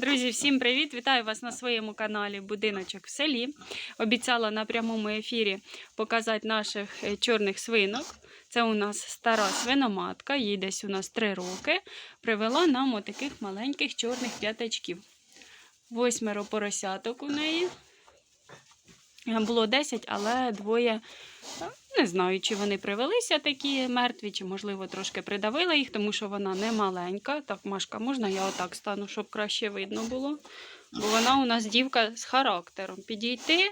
Друзі, всім привіт! Вітаю вас на своєму каналі Будиночок в селі. Обіцяла на прямому ефірі показати наших е, чорних свинок. Це у нас стара свиноматка, їй десь у нас 3 роки. Привела нам отаких маленьких чорних п'ятачків. Восьмеро поросяток у неї. Було 10, але двоє. е, Не знаю, чи вони привелися такі мертві, чи, можливо, трошки придавила їх, тому що вона не маленька. Так, Машка, можна я отак стану, щоб краще видно було? Бо вона у нас дівка з характером. Підійти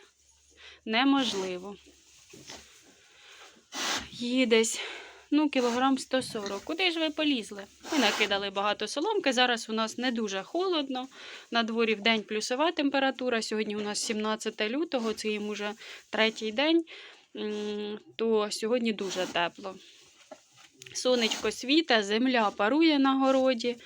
неможливо. їдесь. десь ну, кілограм 140. Куди ж ви полізли? Ми накидали багато соломки. Зараз у нас не дуже холодно. На дворі в день плюсова температура. Сьогодні у нас 17 лютого, це їм уже третій день, то сьогодні дуже тепло. Сонечко світа, земля парує на городі.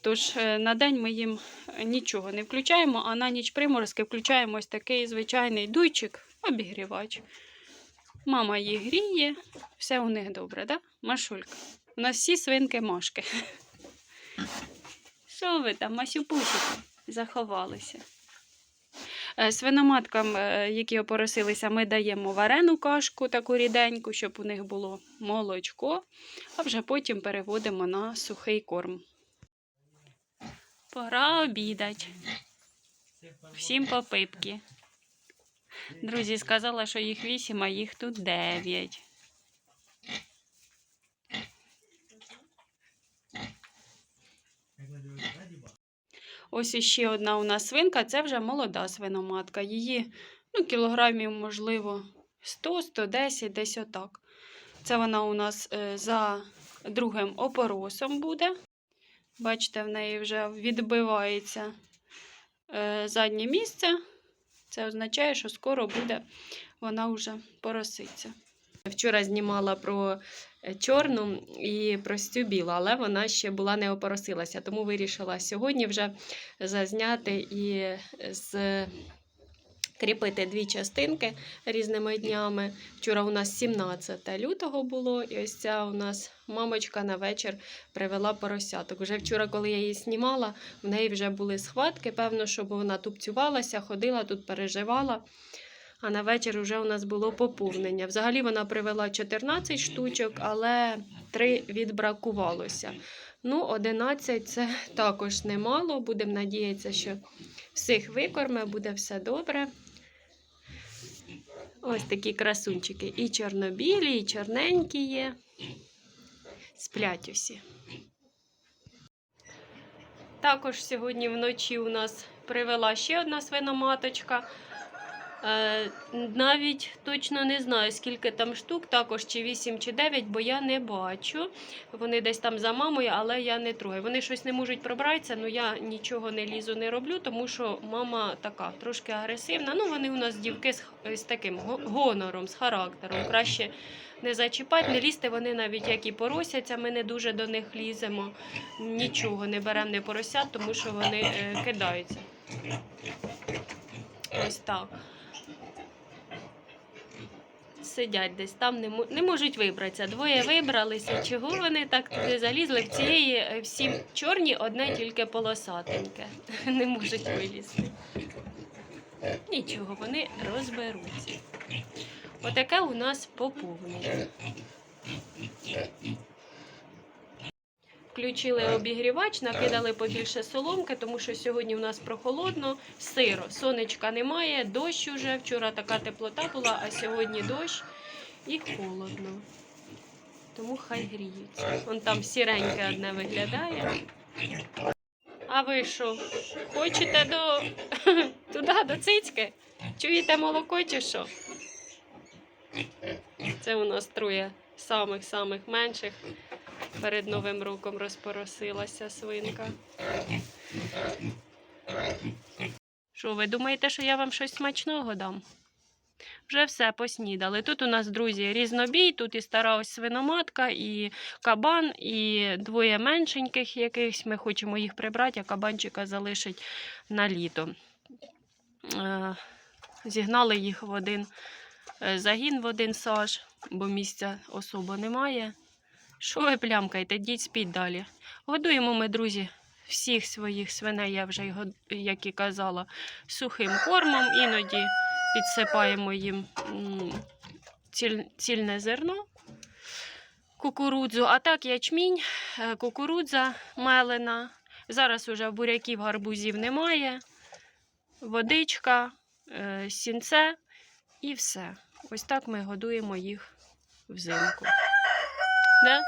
Тож е, на день ми їм нічого не включаємо, а на ніч приморозки включаємо ось такий звичайний дуйчик, обігрівач. Мама їх гріє, все у них добре, да? Машулька? У нас всі свинки Машки. Що ви там, масюпусіки, заховалися? Е, Свиноматкам, е, які опоросилися, ми даємо варену кашку, таку ріденьку, щоб у них було молочко, а вже потім переводимо на сухий корм. Пора обідать. Всім по пипки. Друзі, сказала, що їх вісім, а їх тут дев'ять. Ось іще одна у нас свинка, це вже молода свиноматка. Її ну, кілограмів, можливо, 100-110, десь отак. Це вона у нас е, за другим опоросом буде. Бачите, в неї вже відбивається е, заднє місце. Це означає, що скоро буде вона вже пороситься. Вчора знімала про е, чорну і про білу, але вона ще була не опоросилася, тому вирішила сьогодні вже зазняти і з. Кріпити дві частинки різними днями. Вчора у нас 17 лютого було, і ось ця у нас мамочка на вечір привела поросяток. Вже вчора, коли я її знімала, в неї вже були схватки, певно, щоб вона тупцювалася, ходила тут, переживала. А на вечір вже у нас було поповнення. Взагалі вона привела 14 штучок, але 3 відбракувалося. Ну, 11 це також немало. Будемо надіятися, що всіх викорме, буде все добре. Ось такі красунчики. І чорнобілі, і чорненькі є. Сплять усі. Також сьогодні вночі у нас привела ще одна свиноматочка. Е, навіть точно не знаю, скільки там штук, також чи 8, чи 9, бо я не бачу. Вони десь там за мамою, але я не трогаю. Вони щось не можуть пробратися, але я нічого не лізу, не роблю, тому що мама така трошки агресивна. Ну, вони у нас дівки з, з таким гонором, з характером. Краще не зачіпати, не лізти. Вони навіть як і поросяться, ми не дуже до них ліземо. Нічого не беремо не поросят, тому що вони е, кидаються. Ось так. Сидять десь там, не, не можуть вибратися. Двоє вибралися. Чого вони так туди залізли? В цієї е, всі чорні, одне тільки полосатеньке. Не можуть вилізти. Нічого, вони розберуться. Отаке у нас поповнення. Включили обігрівач, накидали побільше соломки, тому що сьогодні у нас прохолодно, сиро. Сонечка немає, дощ уже. Вчора така теплота була, а сьогодні дощ і холодно. Тому хай гріються. Вон там сіреньке одне виглядає. А ви що? Хочете до туди, до цицьки? Чуєте молоко чи що? Це у нас троє самих-самих менших. Перед Новим роком розпоросилася свинка. Що, ви думаєте, що я вам щось смачного дам? Вже все поснідали. Тут у нас, друзі, різнобій, тут і стара ось свиноматка, і кабан, і двоє меншеньких якихось. Ми хочемо їх прибрати, а кабанчика залишить на літо. Е, Зігнали їх в один е, загін, в один саж, бо місця особо немає. Що ви плямкаєте? Діть спіть далі. Годуємо ми, друзі, всіх своїх свиней, я вже, як і казала, сухим кормом. Іноді підсипаємо їм ціль, цільне зерно, кукурудзу, а так ячмінь, е, кукурудза мелена. Зараз уже буряків, гарбузів немає. Водичка, е, сінце і все. Ось так ми годуємо їх взимку. Да?